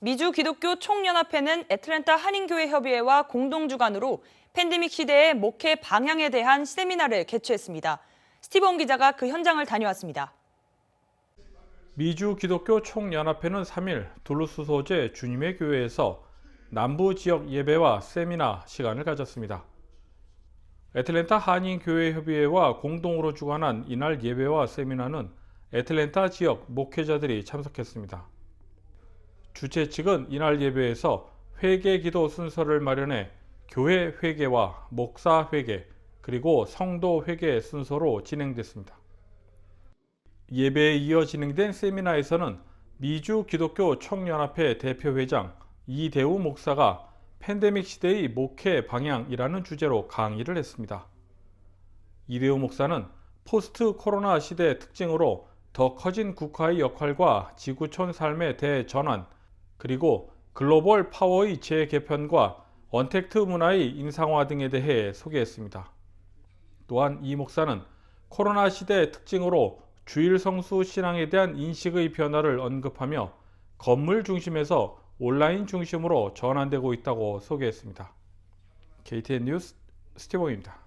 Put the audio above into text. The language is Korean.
미주 기독교 총연합회는 애틀랜타 한인교회 협의회와 공동 주관으로 팬데믹 시대의 목회 방향에 대한 세미나를 개최했습니다. 스티븐 기자가 그 현장을 다녀왔습니다. 미주 기독교 총연합회는 3일 둘루스 소재 주님의 교회에서 남부 지역 예배와 세미나 시간을 가졌습니다. 애틀랜타 한인교회협의회와 공동으로 주관한 이날 예배와 세미나는 애틀랜타 지역 목회자들이 참석했습니다. 주최 측은 이날 예배에서 회개 기도 순서를 마련해 교회 회개와 목사 회개 그리고 성도 회개 순서로 진행됐습니다. 예배에 이어 진행된 세미나에서는 미주 기독교 총연합회 대표회장 이대우 목사가 팬데믹 시대의 목회 방향이라는 주제로 강의를 했습니다. 이대우 목사는 포스트 코로나 시대 특징으로 더 커진 국가의 역할과 지구촌 삶의 대전환, 그리고 글로벌 파워의 재개편과 언택트 문화의 인상화 등에 대해 소개했습니다. 또한 이 목사는 코로나 시대의 특징으로 주일 성수 신앙에 대한 인식의 변화를 언급하며 건물 중심에서 온라인 중심으로 전환되고 있다고 소개했습니다. KTN 뉴스 스티브입니다.